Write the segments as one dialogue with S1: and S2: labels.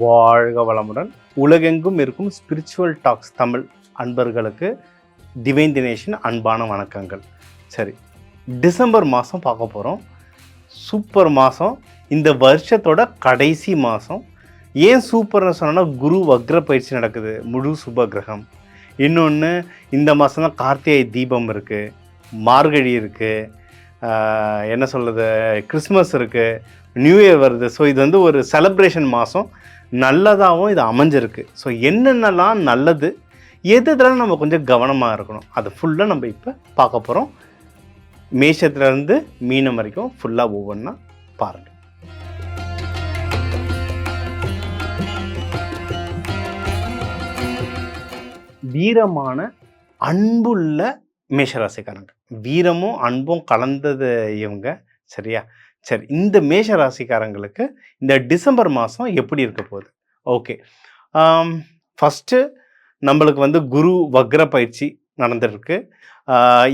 S1: வாழ்க வளமுடன். உலகெங்கும் இருக்கும் ஸ்பிரிச்சுவல் டாக்ஸ் தமிழ் அன்பர்களுக்கு டிவைன் தினேஷின் அன்பான வணக்கங்கள். சரி டிசம்பர் மாதம் பார்க்க போகிறோம் சூப்பர் மாதம் இந்த வருஷத்தோட கடைசி மாதம் ஏன் சூப்பர்னு சொன்னோன்னா குரு வக்ர பயிற்சி நடக்குது முழு சுப கிரகம். இன்னொன்று இந்த மாதம் தான் கார்த்திகை தீபம் இருக்குது மார்கழி இருக்குது என்ன சொல்கிறது கிறிஸ்மஸ் இருக்குது நியூ இயர் வருது. ஸோ இது வந்து ஒரு செலப்ரேஷன் மாதம் நல்லதாகவும் இது அமைஞ்சிருக்கு. ஸோ என்னென்னலாம் நல்லது? எது இதெல்லாம் நம்ம கொஞ்சம் கவனமாக இருக்கணும்? அது ஃபுல்லாக நம்ம இப்போ பார்க்க போகிறோம் மேஷத்துலேருந்து மீனம் வரைக்கும் ஃபுல்லாக ஒவ்வொன்றா பாருங்கள் வீரமான அன்புள்ள மேஷராசிக்காரங்க. வீரமும் அன்பும் கலந்தது இவங்க. சரியா? சரி இந்த மேஷ ராசிக்காரங்களுக்கு இந்த டிசம்பர் மாதம் எப்படி இருக்க போகுது? ஓகே. ஃபஸ்ட்டு நம்மளுக்கு வந்து குரு வக்ர பயிற்சி நடந்துருக்கு.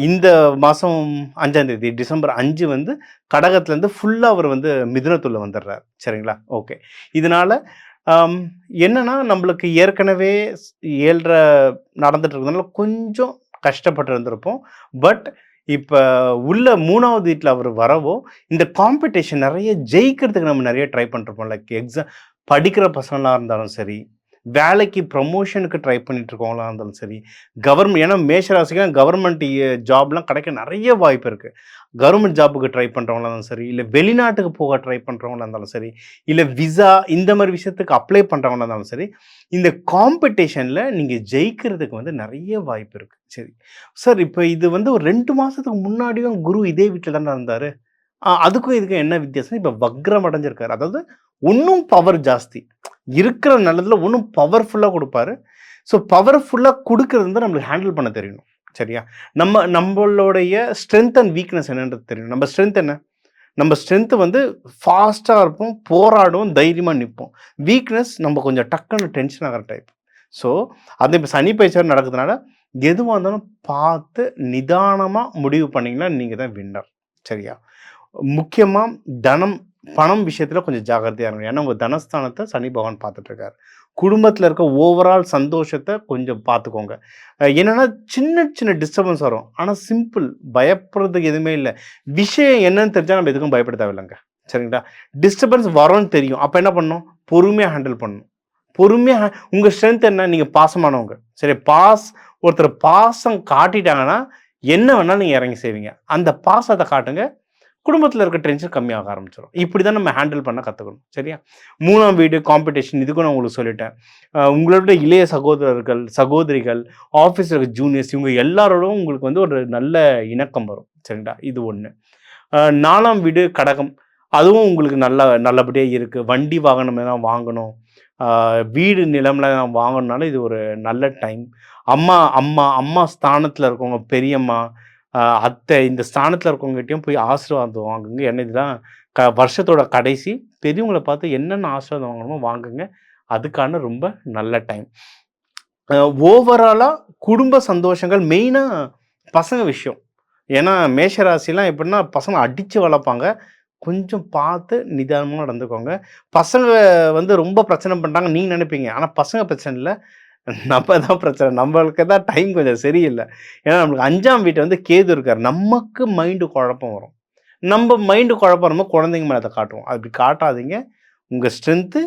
S1: இந்த மாதம் அஞ்சாந்தேதி டிசம்பர் அஞ்சு வந்து கடகத்துலேருந்து ஃபுல்லாக அவர் வந்து மிதுனத்துள்ள வந்துடுறார் சரிங்களா? ஓகே. இதனால் என்னென்னா நம்மளுக்கு ஏற்கனவே ஏழ்ற நடந்துட்டு இருக்கிறதுனால கொஞ்சம் கஷ்டப்பட்டு இருந்திருப்போம். பட் இப்போ உள்ள மூணாவது வீட்டில் அவர் வரவோ இந்த காம்படிஷன் நிறைய ஜெயிக்கிறதுக்கு நம்ம நிறைய ட்ரை பண்ணிருப்போம். லைக் எக்ஸாம் படிக்கிற பசங்களாக இருந்தாலும் சரி வேலைக்கு ப்ரமோஷனுக்கு ட்ரை பண்ணிட்டுருக்கவங்களா இருந்தாலும் சரி கவர்மெண்ட் ஏன்னா மேஷராசிக்கு கவர்மெண்ட் ஜாப்லாம் கிடைக்க நிறைய வாய்ப்பு இருக்குது கவர்மெண்ட் ஜாபுக்கு ட்ரை பண்ணுறவங்களா இருந்தாலும் சரி இல்லை வெளிநாட்டுக்கு போக ட்ரை பண்ணுறவங்களா இருந்தாலும் சரி இல்லை விசா இந்த மாதிரி விஷயத்துக்கு அப்ளை பண்ணுறவங்களா இருந்தாலும் சரி இந்த காம்படிஷனில் நீங்கள் ஜெயிக்கிறதுக்கு வந்து நிறைய வாய்ப்பு இருக்குது சரி. சார் இப்போ இது வந்து ஒரு ரெண்டு மாதத்துக்கு முன்னாடியும் குரு இதே வீட்டில் தானே இருந்தார்? அதுக்கும் இதுக்கும் என்ன வித்தியாசம் இப்போ வக்ரம் அடைஞ்சிருக்காரு அதாவது இன்னும் பவர் ஜாஸ்தி. இருக்கிற நல்லதில் இன்னும் பவர்ஃபுல்லாக கொடுப்பாரு. ஸோ பவர்ஃபுல்லாக கொடுக்கறது வந்து நம்மளுக்கு ஹேண்டில் பண்ண தெரியணும். சரியா? நம்ம நம்மளுடைய ஸ்ட்ரென்த் அண்ட் வீக்னஸ் என்னன்றது தெரியும் நம்ம ஸ்ட்ரென்த் என்ன? நம்ம ஸ்ட்ரென்த்து வந்து ஃபாஸ்ட்டாக இருப்போம் போராடுவோம் தைரியமாக நிற்போம். வீக்னஸ் நம்ம கொஞ்சம் டக்குன்னு டென்ஷன் ஆகிற டைப் ஸோ அது இப்போ சனி பயிற்சியாக நடக்கிறதுனால எதுவாக இருந்தாலும் பார்த்து நிதானமாக முடிவு பண்ணிங்கன்னா நீங்கள் தான் வின்னர் சரியா? முக்கியமாக தனம் பணம் விஷயத்தில் கொஞ்சம் ஜாகிரதையாக இருக்கணும். ஏன்னா உங்கள் தனஸ்தானத்தை சனி பகவான் பார்த்துட்ருக்காரு. குடும்பத்தில் இருக்க ஓவரால் சந்தோஷத்தை கொஞ்சம் பார்த்துக்கோங்க. என்னென்னா சின்ன சின்ன டிஸ்டர்பன்ஸ் வரும். ஆனால் சிம்பிள் பயப்படுறதுக்கு எதுவுமே இல்லை. விஷயம் என்னன்னு தெரிஞ்சால் நம்ம எதுக்கும் பயப்பட தேவையில்லைங்க. சரிங்களா? டிஸ்டர்பன்ஸ் வரும்னு தெரியும். அப்போ என்ன பண்ணணும்? பொறுமையாக ஹேண்டில் பண்ணணும். பொறுமையாக உங்கள் ஸ்ட்ரென்த் என்ன? நீங்கள் பாசமானவங்க. சரி பாஸ் ஒருத்தர் பாசம் காட்டிட்டாங்கன்னா என்ன வேணாலும் நீங்கள் இறங்கி செய்வீங்க. அந்த பாசத்தை காட்டுங்க. குடும்பத்தில் இருக்க டென்ஷன் கம்மியாக ஆரம்பிச்சிடும் இப்படி தான் நம்ம ஹேண்டில் பண்ண கற்றுக்கணும் சரியா? மூணாம் வீடு காம்படிஷன் இதுக்கும் நான் உங்களுக்கு சொல்லிட்டேன். உங்களோட இளைய சகோதரர்கள் சகோதரிகள் ஆஃபீஸில் இருக்க ஜூனியர்ஸ் இவங்க எல்லாரோடும் உங்களுக்கு வந்து ஒரு நல்ல இணக்கம் வரும். சரிங்களா? இது ஒன்று நாலாம் வீடு கடகம். அதுவும் உங்களுக்கு நல்ல நல்லபடியாக இருக்குது வண்டி வாகனம் எல்லாம் வாங்கணும். வீடு நிலம்ல நான் வாங்கணுனால இது ஒரு நல்ல டைம் அம்மா அம்மா அம்மா ஸ்தானத்தில் இருக்கவங்க பெரியம்மா அத்தை இந்த ஸ்தானத்தில் இருக்கவங்ககிட்டயும் போய் ஆசீர்வாதம் வாங்குங்க. என்ன இதுதான் க வருஷத்தோட கடைசி. பெரியவங்களை பார்த்து என்னென்ன ஆசீர்வாதம் வாங்கணுமோ வாங்குங்க. அதுக்கான ரொம்ப நல்ல டைம். ஓவராலாக குடும்ப சந்தோஷங்கள் மெயினாக பசங்க விஷயம். ஏன்னா மேஷராசிலாம் எப்படின்னா பசங்க அடித்து வளர்ப்பாங்க. கொஞ்சம் பார்த்து நிதானமாக நடந்துக்கோங்க. பசங்க வந்து ரொம்ப பிரச்சனை பண்ணுறாங்க நீங்கள் நினைப்பீங்க. ஆனால் பசங்க பிரச்சனை இல்லை. நம்ம தான் பிரச்சனை. நம்மளுக்கு தான் டைம் கொஞ்சம் சரியில்லை. ஏன்னா நம்மளுக்கு அஞ்சாம் வீட்டை வந்து கேது இருக்கார். நமக்கு மைண்டு குழப்பம் வரும். நம்ம மைண்டு குழப்பம் வரும்போது குழந்தைங்க மேலே அதை காட்டுவோம். அப்படி காட்டாதீங்க. உங்கள் ஸ்ட்ரென்த்து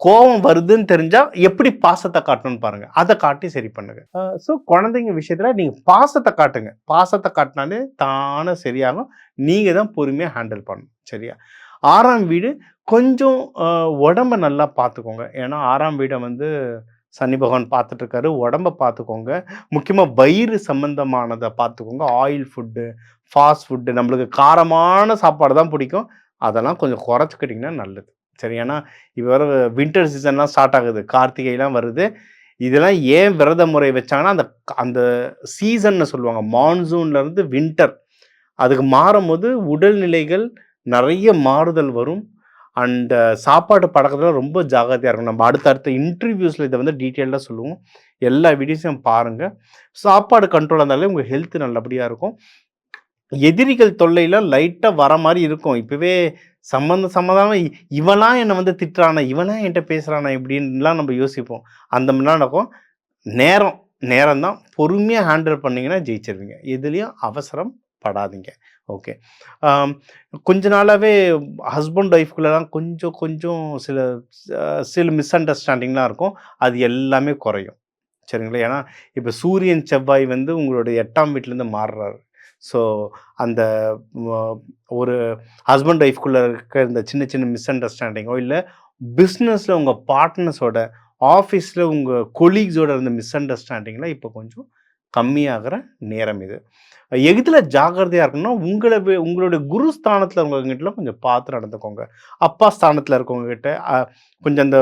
S1: கோபம் வருதுன்னு தெரிஞ்சால் எப்படி பாசத்தை காட்டணும்னு பாருங்கள் அதை காட்டி சரி பண்ணுங்க. ஸோ குழந்தைங்க விஷயத்தில் நீங்கள் பாசத்தை காட்டுங்க. பாசத்தை காட்டினாலே தானே சரியாகும். நீங்கள் தான் பொறுமையாக ஹேண்டில் பண்ணணும். சரியா? ஆறாம் வீடு கொஞ்சம் உடம்ப நல்லா பார்த்துக்கோங்க ஏன்னா ஆறாம் வீடை வந்து சனி பகவான் பார்த்துட்டு இருக்காரு உடம்ப பார்த்துக்கோங்க. முக்கியமாக வயிறு சம்பந்தமானதை பார்த்துக்கோங்க. ஆயில் ஃபுட்டு ஃபாஸ்ட் ஃபுட்டு நம்மளுக்கு காரமான சாப்பாடு தான் பிடிக்கும். அதெல்லாம் கொஞ்சம் குறைச்சிக்கிட்டிங்கன்னா நல்லது. சரி ஏன்னா இப்போ வர வின்டர் சீசன்லாம் ஸ்டார்ட் ஆகுது. கார்த்திகைலாம் வருது. இதெல்லாம் ஏன் விரத முறை வச்சாங்கன்னா அந்த அந்த சீசன்னு சொல்லுவாங்க. மான்சூன்லேருந்து வின்டர் அதுக்கு மாறும்போது உடல்நிலைகள் நிறைய மாறுதல் வரும். அண்ட் சாப்பாடு பழக்கத்தில் ரொம்ப ஜாகிரதையாக இருக்கும் நம்ம அடுத்தடுத்த இன்டர்வியூஸில் இதை வந்து டீட்டெயிலாக சொல்லுவோம். எல்லா வீடியோஸையும் பாருங்கள் சாப்பாடு கண்ட்ரோலாக இருந்தாலே உங்கள் ஹெல்த் நல்லபடியாக இருக்கும். எதிரிகள் தொல்லையில் லைட்டாக வர மாதிரி இருக்கும். இப்போவே சம்மந்தம் சம்மந்தமாக இவனா என்னை வந்து திட்டுறானா இவனா என்கிட்ட பேசுகிறானா இப்படின்லாம் நம்ம யோசிப்போம். அந்த மாதிரிலாம் நடக்கும். நேரம் நேரம் தான் பொறுமையாக ஹேண்டில் பண்ணிங்கன்னா ஜெயிச்சிருவீங்க. எதுலேயும் அவசரம் படாதீங்க. ஓகே கொஞ்ச நாளாகவே ஹஸ்பண்ட் ஒய்ஃப்குள்ளலாம் கொஞ்சம் கொஞ்சம் சில சில மிஸ் அண்டர்ஸ்டாண்டிங்லாம் இருக்கும். அது எல்லாமே குறையும். சரிங்களா? ஏன்னா இப்போ சூரியன் செவ்வாய் வந்து உங்களுடைய எட்டாம் வீட்டிலேருந்து மாறுறாரு. ஸோ அந்த ஒரு ஹஸ்பண்ட் ஒய்ஃப்குள்ளே இருக்க இந்த சின்ன சின்ன மிஸ் அண்டர்ஸ்டாண்டிங்கோ இல்லை பிஸ்னஸில் உங்கள் பார்ட்னர்ஸோட ஆஃபீஸில் உங்கள் கொலீக்ஸோட இருந்த மிஸ் அண்டர்ஸ்டாண்டிங்லாம் இப்போ கொஞ்சம் கம்மியாகிற நேரம் இது. எதில் ஜாக்கிரதையாக இருக்கணும்னா உங்களை உங்களுடைய குரு ஸ்தானத்தில் இருக்கவங்ககிட்ட கொஞ்சம் பார்த்து நடந்துக்கோங்க. அப்பா ஸ்தானத்தில் இருக்கவங்ககிட்ட கொஞ்சம் அந்த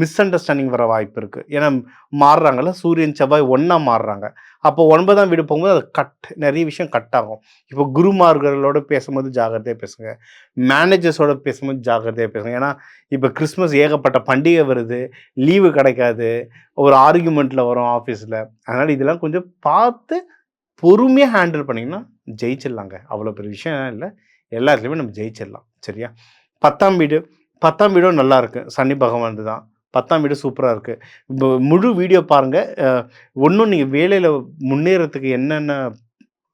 S1: மிஸ் அண்டர்ஸ்டாண்டிங் வர வாய்ப்பு இருக்குது ஏன்னா மாறுறாங்கல்ல சூரியன் செவ்வாய் ஒன்றா மாறுறாங்க. அப்போ ஒன்பதாம் வீடு போகும்போது அது கட் நிறைய விஷயம் கட் ஆகும். இப்போ குருமார்களோட பேசும்போது ஜாகிரதையாக பேசுங்க. மேனேஜர்ஸோட பேசும்போது ஜாகிரதையாக பேசுங்க. ஏன்னா இப்போ கிறிஸ்மஸ் ஏகப்பட்ட பண்டிகை வருது லீவு கிடைக்காது ஒரு ஆர்குமெண்ட்டில் வரும் ஆஃபீஸில் அதனால் இதெல்லாம் கொஞ்சம் பார்த்து பொறுமையாக ஹேண்டில் பண்ணிங்கன்னா ஜெயிச்சிடலாங்க. அவ்வளோ பெரிய விஷயம் இல்லை. எல்லாத்துலேயுமே நம்ம ஜெயிச்சிடலாம். சரியா? பத்தாம் வீடு பத்தாம் வீடும் நல்லா இருக்கு. சனி பகவான் தான். பத்தாம் வீடு சூப்பராக இருக்குது இப்போ முழு வீடியோ பாருங்கள் ஒன்றும் நீங்கள் வேலையில் முன்னேறத்துக்கு என்னென்ன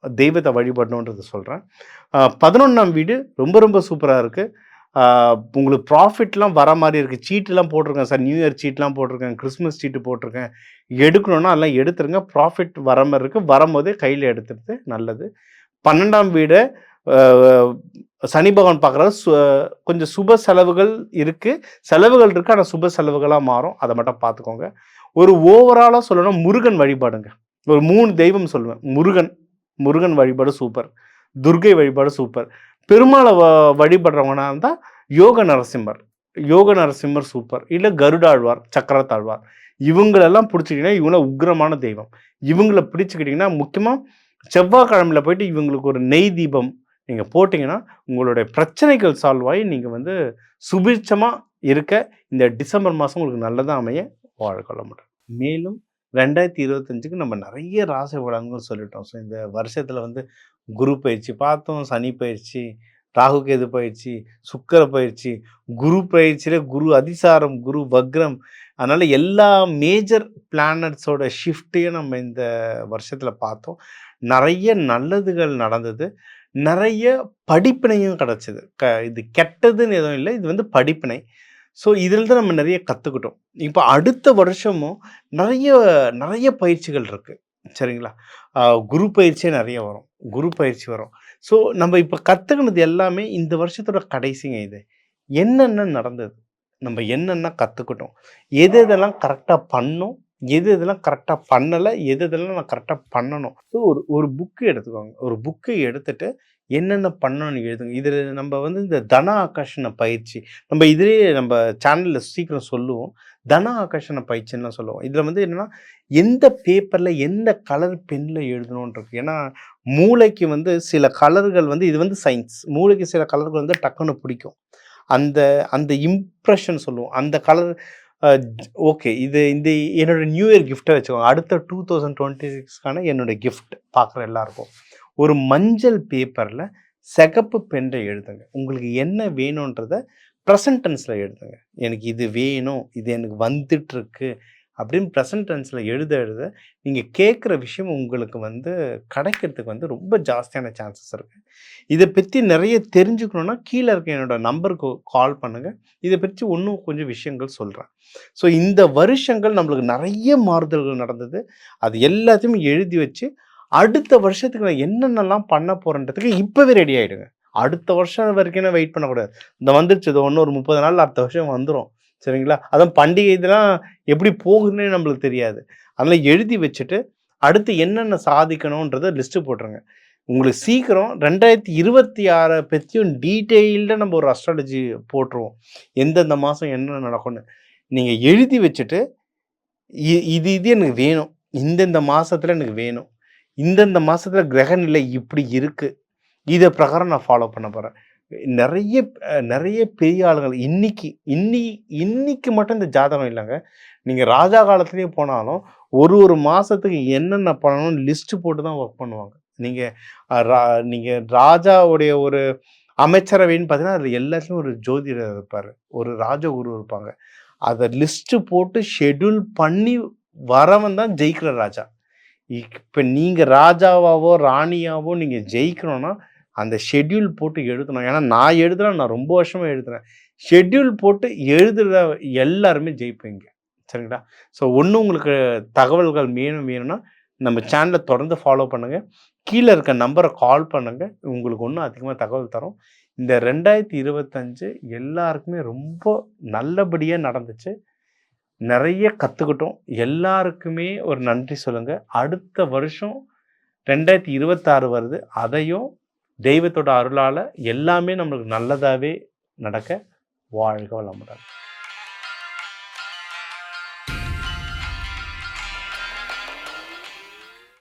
S1: தெய்வத்தை வழிபடணுன்றதை சொல்கிறேன் பதினொன்றாம் வீடு ரொம்ப ரொம்ப சூப்பராக இருக்குது உங்களுக்கு ப்ராஃபிட்லாம் வர மாதிரி இருக்குது சீட்டுலாம் போட்டிருக்கேன் சார். நியூ இயர் சீட்லாம் போட்டிருக்கேன். கிறிஸ்மஸ் சீட்டு போட்டிருக்கேன். எடுக்கணுன்னா அதெல்லாம் எடுத்துருங்க. ப்ராஃபிட் வர மாதிரி இருக்குது வரும்போதே கையில் எடுத்துறது நல்லது. பன்னெண்டாம் வீடு சனி பகவான் பார்க்குறது சு கொஞ்சம் சுப செலவுகள் இருக்குது செலவுகள் இருக்குது ஆனால் சுப செலவுகளாக மாறும். அதை மட்டும் பார்த்துக்கோங்க. ஒரு ஓவராலாக சொல்லணும் முருகன் வழிபாடுங்க. ஒரு மூணு தெய்வம் சொல்லுவேன். முருகன். முருகன் வழிபாடு சூப்பர் துர்கை வழிபாடு சூப்பர் பெருமாளை வ வழிபடுறவங்கன்னா இருந்தால் யோக நரசிம்மர். யோக நரசிம்மர் சூப்பர். இல்லை கருடாழ்வார் சக்கரத்தாழ்வார். இவங்களெல்லாம் பிடிச்சிக்கிட்டிங்கன்னா இவங்கள உக்ரமான தெய்வம். இவங்கள பிடிச்சிக்கிட்டிங்கன்னா முக்கியமாக செவ்வாய்க்கிழமையில் போயிட்டு இவங்களுக்கு ஒரு நெய் தீபம் நீங்கள் போட்டிங்கன்னா உங்களுடைய பிரச்சனைகள் சால்வ் ஆகி நீங்கள் வந்து சுபிட்சமாக இருக்க இந்த டிசம்பர் மாதம் உங்களுக்கு நல்லதாக அமைய வாழ்க்கொள்ள முடியும். மேலும் ரெண்டாயிரத்தி இருபத்தஞ்சுக்கு நம்ம நிறைய ராசி பலன்கள் சொல்லிட்டோம். ஸோ இந்த வருஷத்தில் வந்து குரு பயிற்சி பார்த்தோம் சனி பயிற்சி ராகு கேது பயிற்சி சுக்கர பயிற்சி. குரு பயிற்சியில் குரு அதிசாரம் குரு வக்ரம். அதனால் எல்லா மேஜர் பிளானட்ஸோட ஷிஃப்ட்டையும் நம்ம இந்த வருஷத்தில் பார்த்தோம். நிறைய நல்லதுகள் நடந்தது. நிறைய படிப்பினையும் கிடச்சிது. க இது கெட்டதுன்னு எதுவும் இல்லை. இது வந்து படிப்பினை. ஸோ இதில் தான் நம்ம நிறைய கற்றுக்கிட்டோம் இப்போ அடுத்த வருஷமும் நிறைய நிறைய பயிற்சிகள் இருக்குது சரிங்களா? குரு பயிற்சியே நிறைய வரும். குரு பயிற்சி வரும். ஸோ நம்ம இப்போ கற்றுக்கினது எல்லாமே இந்த வருஷத்தோட கடைசிங்க இது. என்னென்ன நடந்தது? நம்ம என்னென்ன கற்றுக்கிட்டோம் எது எதெல்லாம் கரெக்டாக பண்ணோம்? எது இதெல்லாம் கரெக்டாக பண்ணலை? எது இதெல்லாம் நான் கரெக்டாக பண்ணணும்? ஸோ ஒரு ஒரு புக்கு எடுத்துக்கோங்க. ஒரு புக்கை எடுத்துகிட்டு என்னென்ன பண்ணணும்னு எழுதுங்க. இதில் நம்ம வந்து இந்த தன ஆகர்ஷண பயிற்சி நம்ம இதிலே நம்ம சேனலில் சீக்கிரம் சொல்லுவோம். தன ஆகர்ஷண பயிற்சின்னு சொல்லுவோம். இதில் வந்து என்னென்னா எந்த பேப்பரில் எந்த கலர் பெண்ணில் எழுதணுன்றது ஏன்னா மூளைக்கு வந்து சில கலர்கள் வந்து இது வந்து சயின்ஸ் மூளைக்கு சில கலர்கள் வந்து டக்குன்னு பிடிக்கும். அந்த அந்த இம்ப்ரெஷன் சொல்லுவோம். அந்த கலர் ஓகே இது இந்த என்னோடய நியூ இயர் கிஃப்ட்டை வச்சுக்கோங்க. அடுத்த டூ தௌசண்ட் டுவெண்ட்டி சிக்ஸ்க்கான என்னோடய கிஃப்ட் பார்க்குற எல்லாருக்கும். ஒரு மஞ்சள் பேப்பரில் சிகப்பு பென்றை எழுதுங்க. உங்களுக்கு என்ன வேணுன்றத ப்ரெசன்டென்ஸில் எழுதுங்க. எனக்கு இது வேணும் இது எனக்கு வந்துட்டுருக்கு அப்படின்னு ப்ரெசன்ட் டென்ஸில் எழுத எழுத நீங்கள் கேட்குற விஷயம் உங்களுக்கு வந்து கிடைக்கிறதுக்கு வந்து ரொம்ப ஜாஸ்தியான சான்சஸ் இருக்குது இதை பற்றி நிறைய தெரிஞ்சுக்கணுன்னா கீழே இருக்க என்னோடய நம்பருக்கு கால் பண்ணுங்கள் இதை பற்றி இன்னும் கொஞ்சம் விஷயங்கள் சொல்கிறேன் ஸோ இந்த வருஷங்கள் நம்மளுக்கு நிறைய மாறுதல்கள் நடந்தது. அது எல்லாத்தையுமே எழுதி வச்சு அடுத்த வருஷத்துக்கு நான் என்னென்னலாம் பண்ண போகிறேன்றதுக்கு இப்போவே ரெடி ஆகிடுங்க அடுத்த வருஷம் வரைக்கும் வெயிட் பண்ணக்கூடாது. இந்த வந்துருச்சு இது ஒன்று ஒரு முப்பது நாள் அடுத்த வருஷம் வந்துடும் சரிங்களா? அதான் பண்டிகை இதெல்லாம் எப்படி போகுதுன்னே நம்மளுக்கு தெரியாது. அதனால் எழுதி வச்சுட்டு அடுத்து என்னென்ன சாதிக்கணுன்றதை லிஸ்ட்டு போட்டுருங்க. உங்களுக்கு சீக்கிரம் ரெண்டாயிரத்தி இருபத்தி ஆறை பற்றியும் டீட்டெயில்டாக நம்ம ஒரு அஸ்ட்ராலஜி போட்டுருவோம். எந்தெந்த மாதம் என்ன நடக்கும்னு. நீங்கள் எழுதி வச்சுட்டு இது இது எனக்கு வேணும். இந்தந்த மாதத்தில் எனக்கு வேணும். இந்தந்த மாதத்தில் கிரகநிலை இப்படி இருக்குது இதை பிரகாரம் நான் ஃபாலோ பண்ண போகிறேன் நிறைய நிறைய பெரிய ஆளுங்கள் இன்னைக்கு இன்னி இன்னைக்கு மட்டும் இந்த ஜாதகம் இல்லைங்க. நீங்கள் ராஜா காலத்துலேயே போனாலும் ஒரு ஒரு மாதத்துக்கு என்னென்ன பண்ணணும்னு லிஸ்ட்டு போட்டு தான் ஒர்க் பண்ணுவாங்க. நீங்கள் ரா நீங்கள் ராஜாவுடைய ஒரு அமைச்சரவைன்னு பார்த்தீங்கன்னா அதில் எல்லாத்துலேயும் ஒரு ஜோதிடர் இருப்பார். ஒரு ராஜகுரு இருப்பாங்க. அதை லிஸ்ட்டு போட்டு ஷெட்யூல் பண்ணி வரவன் தான் ஜெயிக்கிற ராஜா. இப்போ நீங்கள் ராஜாவாவோ ராணியாவோ நீங்கள் ஜெயிக்கணும்னா அந்த ஷெட்யூல் போட்டு எழுதணும். ஏன்னா நான் எழுதுறேன் நான் ரொம்ப வருஷமாக எழுதுறேன். ஷெட்யூல் போட்டு எழுதுகிற எல்லாருமே ஜெயிப்பீங்க சரிங்களா? ஸோ ஒன்று உங்களுக்கு தகவல்கள் வேணும் வேணும்னா நம்ம சேனலை தொடர்ந்து ஃபாலோ பண்ணுங்கள் கீழே இருக்க நம்பரை கால் பண்ணுங்கள் உங்களுக்கு ஒன்றும் அதிகமாக தகவல் தரும். இந்த ரெண்டாயிரத்தி இருபத்தஞ்சு எல்லாருக்குமே ரொம்ப நல்லபடியாக நடந்துச்சு. நிறைய கற்றுக்கிட்டோம் எல்லாருக்குமே ஒரு நன்றி சொல்லுங்கள் அடுத்த வருஷம் ரெண்டாயிரத்தி இருபத்தாறு வருது. அதையும் தெய்வத்தோட அருளால் எல்லாமே நம்மளுக்கு நல்லதாகவே நடக்க வாழ்க வளமுடன்.